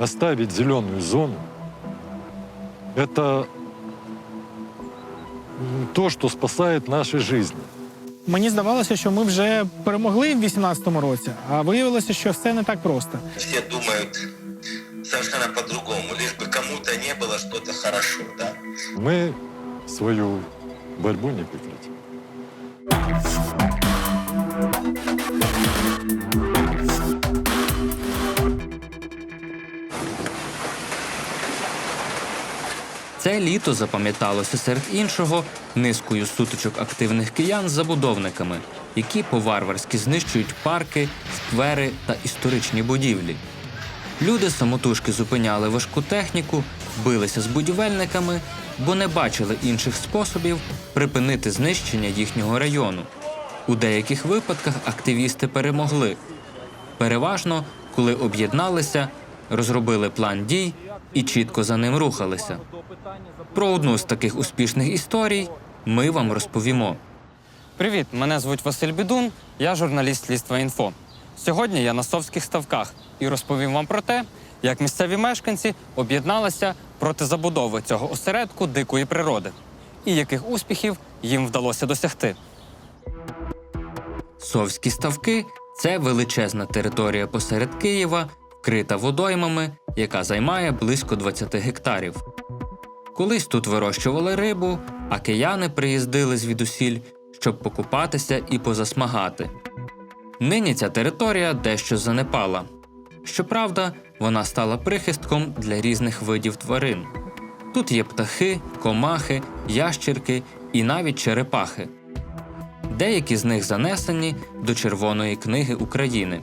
оставить зеленую зону, это то, что спасает наши жизни. Мені здавалося, що ми вже перемогли в 18-му році, а виявилося, що все не так просто. Все думают совершенно по-другому, лишь бы кому-то не было что-то хорошо, да? Мы свою борьбу не прекратим. Це літо запам'яталося серед іншого низкою сутичок активних киян з забудовниками, які по-варварськи знищують парки, сквери та історичні будівлі. Люди самотужки зупиняли важку техніку, билися з будівельниками, бо не бачили інших способів припинити знищення їхнього району. У деяких випадках активісти перемогли. Переважно, коли об'єдналися, розробили план дій і чітко за ним рухалися. Про одну з таких успішних історій ми вам розповімо. Привіт, мене звуть Василь Бідун, я журналіст слідства інфо. Сьогодні я на Совських ставках і розповім вам про те, як місцеві мешканці об'єдналися проти забудови цього осередку дикої природи і яких успіхів їм вдалося досягти. Совські ставки це величезна територія посеред Києва, вкрита водоймами, яка займає близько 20 гектарів. Колись тут вирощували рибу, а кияни приїздили звідусіль, щоб покупатися і позасмагати. Нині ця територія дещо занепала. Щоправда, вона стала прихистком для різних видів тварин. Тут є птахи, комахи, ящірки і навіть черепахи. Деякі з них занесені до Червоної книги України.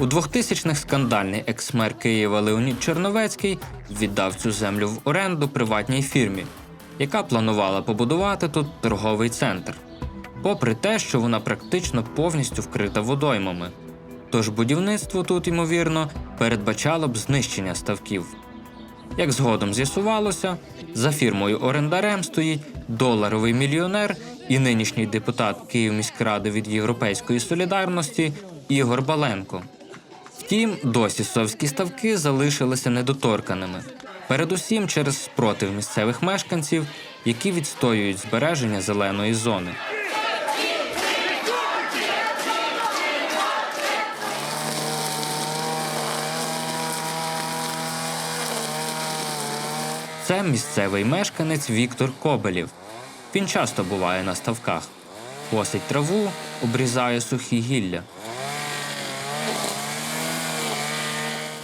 У 2000-х скандальний екс-мер Києва Леонід Черновецький віддав цю землю в оренду приватній фірмі, яка планувала побудувати тут торговий центр, попри те, що вона практично повністю вкрита водоймами. Тож будівництво тут, ймовірно, передбачало б знищення ставків. Як згодом з'ясувалося, за фірмою орендарем стоїть доларовий мільйонер і нинішній депутат Київміськради від Європейської солідарності Ігор Баленко. Втім, досі совські ставки залишилися недоторканими, передусім через спротив місцевих мешканців, які відстоюють збереження зеленої зони. Це місцевий мешканець Віктор Кобелєв. Він часто буває на ставках, косить траву, обрізає сухі гілля.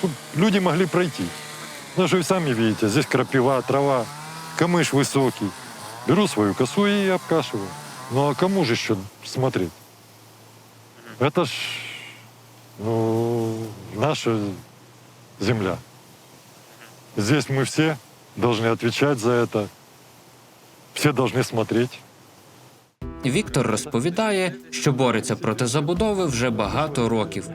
Тут люди могли пройти. Ну, же вы сами видите, здесь крапива, трава, камыш высокий. Беру свою косу и обкашиваю. Ну а кому же еще смотреть? Это ж ну, наша земля. Здесь мы все должны отвечать за это. Все должны смотреть. Віктор розповідає, що бореться проти забудови вже багато років.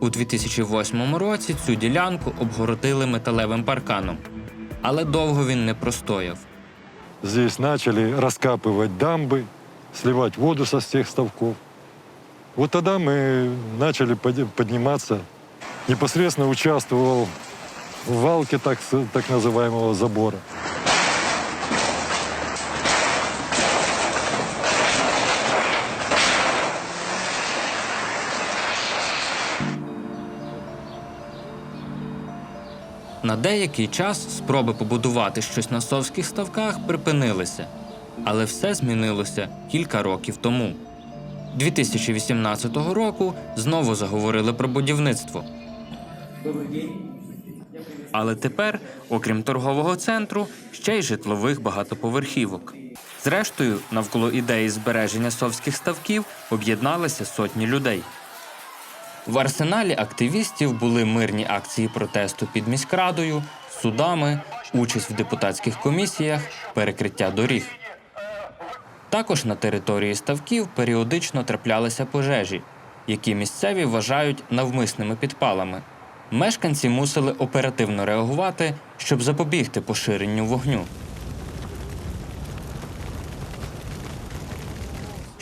У 2008 році цю ділянку обгородили металевим парканом, але довго він не простояв. Здесь начали раскапывать дамбы, сливать воду со всех ставков. Вот тогда мы начали поди- подниматься. Непосредственно участвовал в валке так, с- так называемого забора. На деякий час спроби побудувати щось на совських ставках припинилися, але все змінилося кілька років тому. 2018 року знову заговорили про будівництво. Але тепер, окрім торгового центру, ще й житлових багатоповерхівок. Зрештою, навколо ідеї збереження совських ставків об'єдналися сотні людей. В арсеналі активістів були мирні акції протесту під міськрадою, судами, участь в депутатських комісіях, перекриття доріг. Також на території ставків періодично траплялися пожежі, які місцеві вважають навмисними підпалами. Мешканці мусили оперативно реагувати, щоб запобігти поширенню вогню.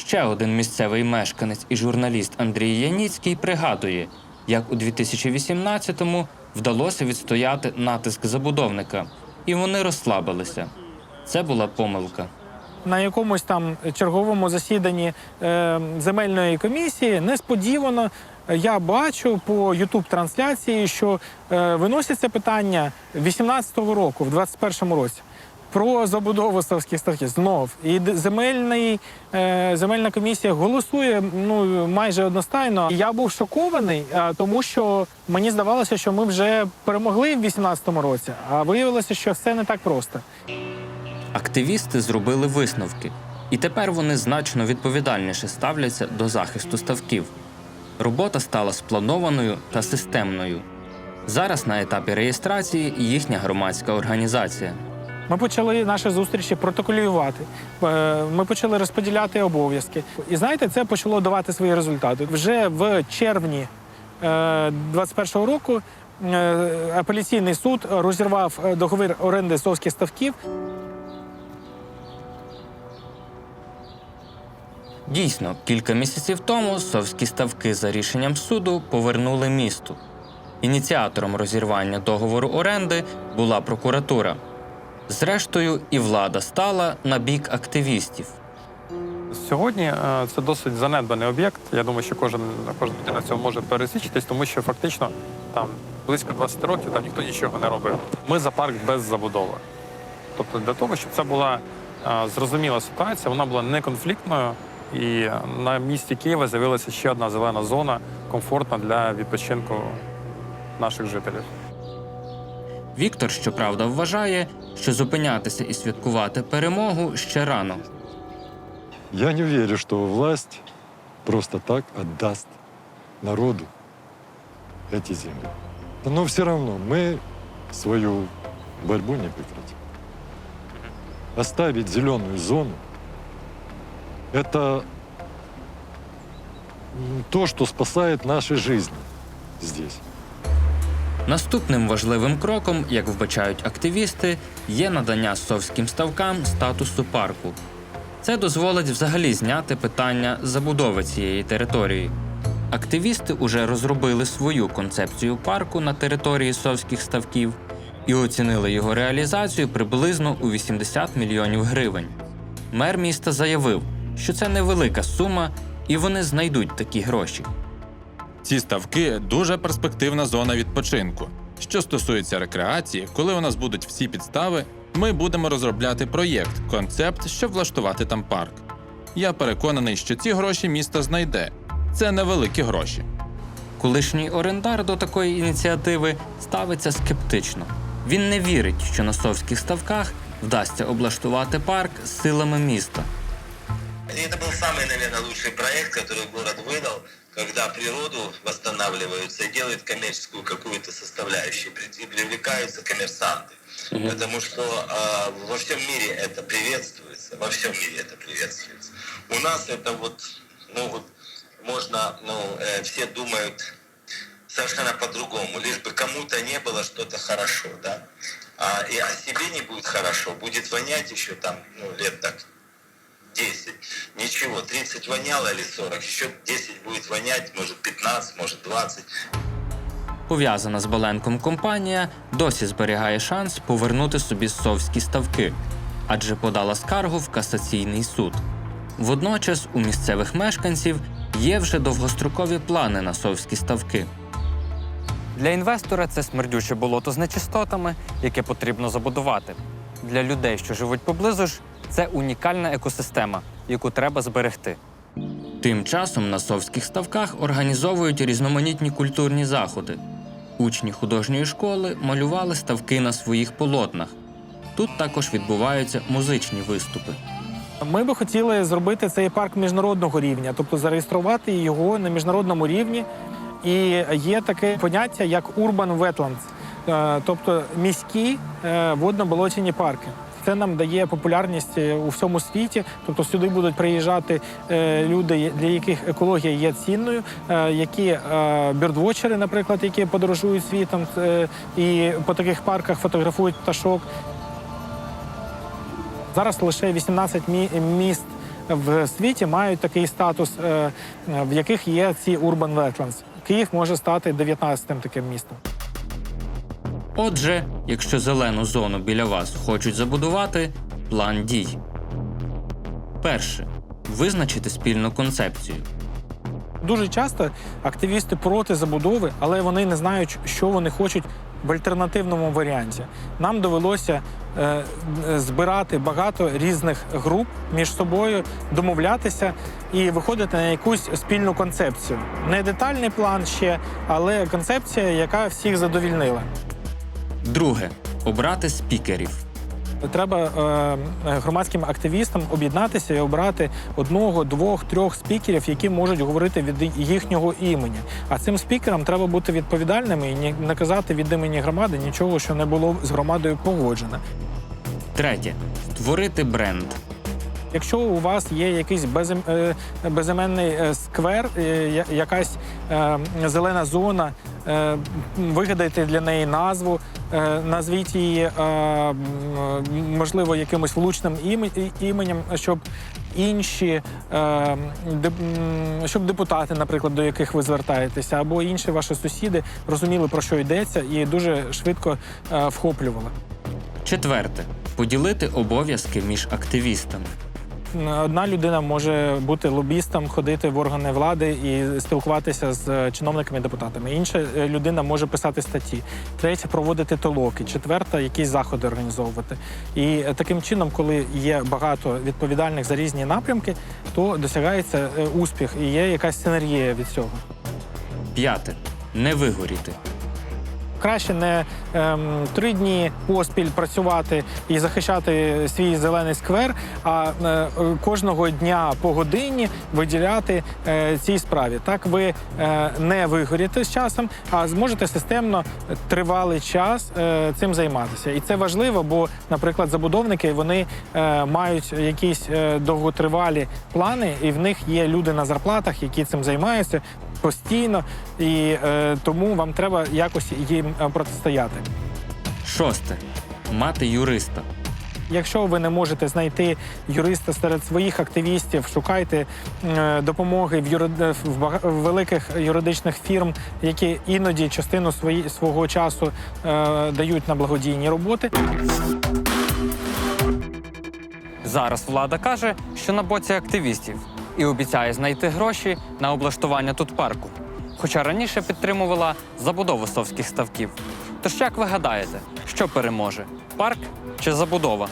Ще один місцевий мешканець і журналіст Андрій Яніцький пригадує, як у 2018-му вдалося відстояти натиск забудовника, і вони розслабилися. Це була помилка. на якомусь там черговому засіданні е, земельної комісії несподівано я бачу по ютуб трансляції, що е, виносяться питання 18-го року, в 21-му році. Про забудову ставських ставків знов і земельний е, земельна комісія голосує ну майже одностайно. Я був шокований, е, тому що мені здавалося, що ми вже перемогли в 18-му році, а виявилося, що все не так просто. Активісти зробили висновки, і тепер вони значно відповідальніше ставляться до захисту ставків. Робота стала спланованою та системною. Зараз на етапі реєстрації їхня громадська організація. Ми почали наші зустрічі протоколювати. Е, Ми почали розподіляти обов'язки. І знаєте, це почало давати свої результати. Вже в червні 21-го року е, апеляційний суд розірвав е, договір оренди совських ставків. Дійсно, кілька місяців тому совські ставки за рішенням суду повернули місту. Ініціатором розірвання договору оренди була прокуратура. Зрештою, і влада стала на бік активістів. Сьогодні е, це досить занедбаний об'єкт. Я думаю, що кожен кожна людина цього може пересвідчитись, тому що фактично там близько 20 років там ніхто нічого не робив. Ми за парк без забудови. Тобто для того, щоб це була е, зрозуміла ситуація, вона була неконфліктною, і на місці Києва з'явилася ще одна зелена зона, комфортна для відпочинку наших жителів. Віктор, щоправда, вважає, що зупинятися і святкувати перемогу ще рано. Я не верю, что власть просто так отдаст народу эти земли. Но все равно мы свою борьбу не прекратим. Оставить зеленую зону – это м, то, что спасает наши жизни здесь. Наступним важливим кроком, як вбачають активісти, є надання совським ставкам статусу парку. Це дозволить взагалі зняти питання забудови цієї території. Активісти уже розробили свою концепцію парку на території совських ставків і оцінили його реалізацію приблизно у 80 мільйонів гривень. Мер міста заявив, що це невелика сума, і вони знайдуть такі гроші. Ці ставки дуже перспективна зона відпочинку. Що стосується рекреації, коли у нас будуть всі підстави, ми будемо розробляти проєкт, концепт, щоб влаштувати там парк. Я переконаний, що ці гроші місто знайде. Це невеликі гроші. Колишній орендар до такої ініціативи ставиться скептично. Він не вірить, що на совських ставках вдасться облаштувати парк силами міста. И это был самый, наверное, лучший проект, который город выдал, когда природу восстанавливаются и делают коммерческую какую-то составляющую, и привлекаются коммерсанты. Потому что а, во всем мире это приветствуется, во всем мире это приветствуется. У нас это вот, ну вот, можно, ну, э, все думают совершенно по-другому, лишь бы кому-то не было что-то хорошо, да, а, и о себе не будет хорошо, будет вонять еще там, ну, лет так 10. Ничего, 30 воняло или 40, еще 10 будет вонять, может 15, может 20. Пов'язана з Баленком компанія досі зберігає шанс повернути собі совські ставки, адже подала скаргу в касаційний суд. Водночас у місцевих мешканців є вже довгострокові плани на совські ставки. Для інвестора це смердюче болото з нечистотами, яке потрібно забудувати. Для людей, що живуть поблизу ж, це унікальна екосистема, яку треба зберегти. Тим часом на совських ставках організовують різноманітні культурні заходи. Учні художньої школи малювали ставки на своїх полотнах. Тут також відбуваються музичні виступи. Ми би хотіли зробити цей парк міжнародного рівня, тобто зареєструвати його на міжнародному рівні. І є таке поняття як urban wetlands, е, тобто міські е, водно-болотяні парки. Це нам дає популярність е, у всьому світі. Тобто сюди будуть приїжджати е, люди, для яких екологія є цінною, е, які бірдвочери, наприклад, які подорожують світом і по таких парках фотографують пташок. Зараз лише 18 мі- міст в світі мають такий статус, в яких є ці urban wetlands. Київ може стати 19-тим таким містом. Отже, якщо зелену зону біля вас хочуть забудувати, план дій. Перше. Визначити спільну концепцію. Дуже часто активісти проти забудови, але вони не знають, що вони хочуть в альтернативному варіанті. Нам довелося е, збирати багато різних груп між собою, домовлятися і виходити на якусь спільну концепцію. Не детальний план ще, але концепція, яка всіх задовільнила. Друге. Обрати спікерів. Треба е, громадським активістам об'єднатися і обрати одного, двох, трьох спікерів, які можуть говорити від їхнього імені. А цим спікерам треба бути відповідальними і не казати від імені громади нічого, що не було з громадою погоджено. Третє. Створити бренд. Якщо у вас є якийсь безім, е, безіменний е, сквер, е, якась зелена зона, вигадайте для неї назву, назвіть її е, можливо якимось влучним іменем, щоб інші е, щоб депутати, наприклад, до яких ви звертаєтеся, або інші ваші сусіди розуміли про що йдеться, і дуже швидко е, вхоплювали. Четверте. Поділити обов'язки між активістами. Одна людина може бути лобістом, ходити в органи влади і спілкуватися з е, чиновниками і депутатами. Інша е, людина може писати статті, третя проводити толоки, четверта якісь заходи організовувати. І е, таким чином, коли є багато відповідальних за різні напрямки, то досягається успіх і є якась синергія від цього. П'яте. Не вигоріти. Краще не ем, три дні поспіль працювати і захищати свій зелений сквер, а е, кожного дня по годині виділяти е, цій справі. Так ви е, не вигоріте з часом, а зможете системно тривалий час е, цим займатися. І це важливо, бо, наприклад, забудовники вони е, мають якісь е, довготривалі плани, і в них є люди на зарплатах, які цим займаються постійно, і е, тому вам треба якось їм е, протистояти. Шосте. Мати юриста. Якщо ви не можете знайти юриста серед своїх активістів, шукайте е, допомоги в, юри... в бага- в великих юридичних фірм, які іноді частину свої... свого часу е, дають на благодійні роботи. Зараз влада каже, що на боці активістів і обіцяє знайти гроші на облаштування тут парку. Хоча раніше підтримувала забудову совських ставків. Тож як ви гадаєте, що переможе парк чи забудова?